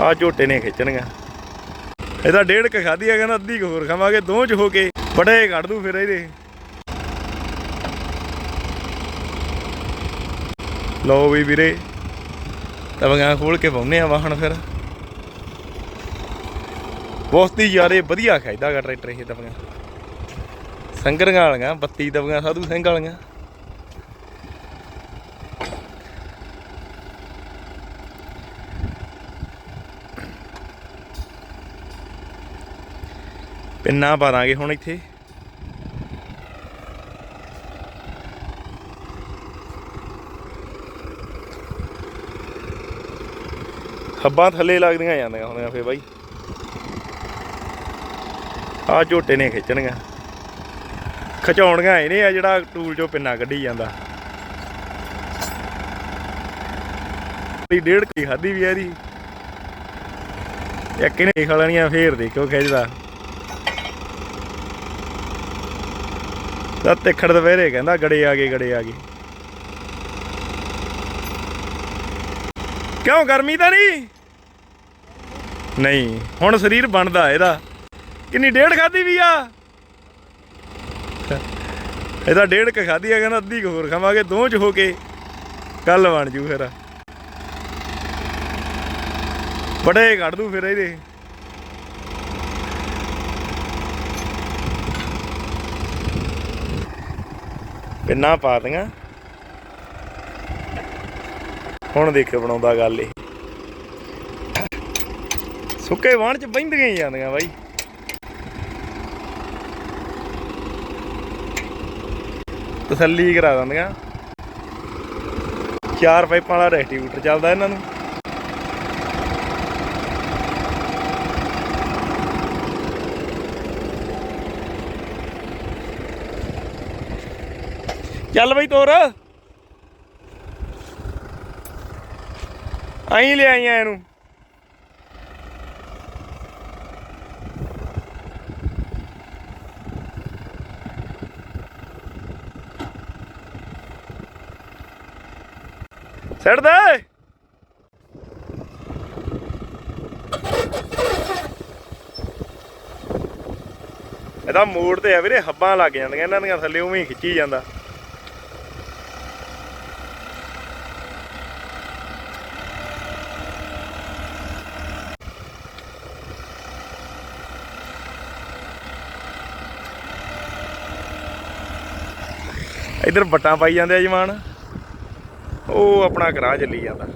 ਆ ਝੋਟੇ ਨੇ ਖਿੱਚਣੀਆਂ। ਇਹਦਾ ਡੇਢ ਕ ਖਾਦੀ ਆ, ਕਹਿੰਦਾ ਅੱਧੀ ਕੁ ਹੋਰ ਖਾਵਾਂਗੇ ਦੋਹ ਚ ਹੋ ਕੇ ਬੜੇ ਕੱਢ ਦੂ ਫਿਰ ਇਹਦੇ। ਲਓ ਵੀ ਵੀਰੇ, ਤਵੀਆਂ ਖੋਲ ਕੇ ਪਾਉਨੇ ਆ ਵਾਹਣ ਫਿਰ। ਬਹੁਤ ਹੀ ਯਾਰੇ ਵਧੀਆ ਖਾਈਦਾਗਾ ਟਰੈਕਟਰ ਇਹ ਤਵੀਆਂ। ਸੰਗਰੀਆਂ ਵਾਲੀਆਂ 32 ਤਵੀਆਂ, ਸਾਧੂ ਸਿੰਘ ਵਾਲੀਆਂ। ਪਿੰਨਾ ਪਾ ਦਾਂਗੇ ਹੁਣ ਇੱਥੇ। ਖੱਬਾਂ ਥੱਲੇ ਲੱਗਦੀਆਂ ਜਾਂਦੀਆਂ ਹੁੰਦੀਆਂ ਫੇ ਬਾਈ। ਆ ਝੋਟੇ ਨੇ ਖਿੱਚਣੀਆਂ। ਖਿਚਾਉਣੀਆਂ ਇਹਨੇ ਆ ਜਿਹੜਾ ਟੂਲ ਚੋਂ ਪਿੰਨਾ ਕੱਢੀ ਜਾਂਦਾ। ਦੀ ਡੇਢ ਕੀ ਖਾਦੀ ਵੀ ਆ ਇਹਦੀ। ਇੱਕ ਇਹਨੇ ਖਾ ਲੈਣੀਆਂ ਫੇਰ ਦੇਖੋ ਖਿੱਚਦਾ। ਤਾਂ ਤਿੱਖੜ ਦੁਪਹਿਰੇ ਕਹਿੰਦਾ, ਗੜੇ ਆ ਗਏ, ਗੜੇ ਆ ਗਏ। ਕਿਉਂ, ਗਰਮੀ ਤਾਂ ਨਹੀਂ? ਨਹੀਂ, ਹੁਣ ਸਰੀਰ ਬਣਦਾ ਇਹਦਾ। ਕਿੰਨੀ ਡੇਢ ਖਾਦੀ ਵੀ ਆ? ਇਹਦਾ ਡੇਢ ਕ ਖਾਦੀ ਆ, ਕਹਿੰਦਾ ਅੱਧੀ ਕੁ ਹੋਰ ਖਾਵਾਂਗੇ, ਦੋਹ ਚ ਹੋ ਕੇ ਕੱਲ ਬਣ ਜੂ ਫਿਰ। ਬੜੇ ਕੱਢ ਦੂ ਫਿਰ ਇਹਦੇ। ਪਿੰਨਾ ਪਾ ਦੀਆਂ ਹੁਣ ਦੇਖੇ ਬਣਾਉਂਦਾ ਗੱਲ ਇਹ। ਸੁੱਕੇ ਵਾਣ ਚ ਬੈਂਦੀਆਂ ਹੀ ਜਾਂਦੀਆਂ ਬਾਈ। ਤਸੱਲੀ ਕਰਾ ਦਿੰਦੀਆਂ। ਚਾਰ ਪਾਈਪਾਂ ਵਾਲਾ ਰੈਕਟੀਵੇਟਰ ਚੱਲਦਾ ਇਹਨਾਂ ਨੂੰ। ਚੱਲ ਬਈ ਤੋਰ। ਆਈ ਲੈ ਆਈਆਂ ਇਹਨੂੰ। ਛੱਡ ਦੇ। ਇਹਦਾ ਮੋੜ ਤੇ ਆ ਵੀਰੇ, ਹੱਬਾਂ ਲੱਗ ਜਾਂਦੀਆਂ, ਇਹਨਾਂ ਦੀਆਂ ਥੱਲੇ ਉਵੇਂ ਹੀ ਖਿੱਚੀ ਜਾਂਦਾ। ਇਧਰ ਬੱਟਾਂ ਪਾਈ ਜਾਂਦੇ ਆ ਜਵਾਨ। ਉਹ ਆਪਣਾ ਕਰਾ ਚੱਲੀ ਜਾਂਦਾ।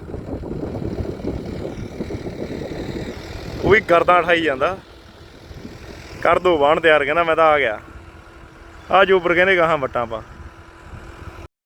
ਉਹ ਵੀ ਕਰਦਾ ਠਾਈ ਜਾਂਦਾ। ਕਰ ਦੋ ਬਾਣ ਤਿਆਰ, ਕਹਿੰਦਾ ਮੈਂ ਤਾਂ ਆ ਗਿਆ। ਆ ਜੋ ਉੱਪਰ ਕਹਿੰਦੇ ਗਾਹਾਂ ਵੱਟਾਂ ਪਾ।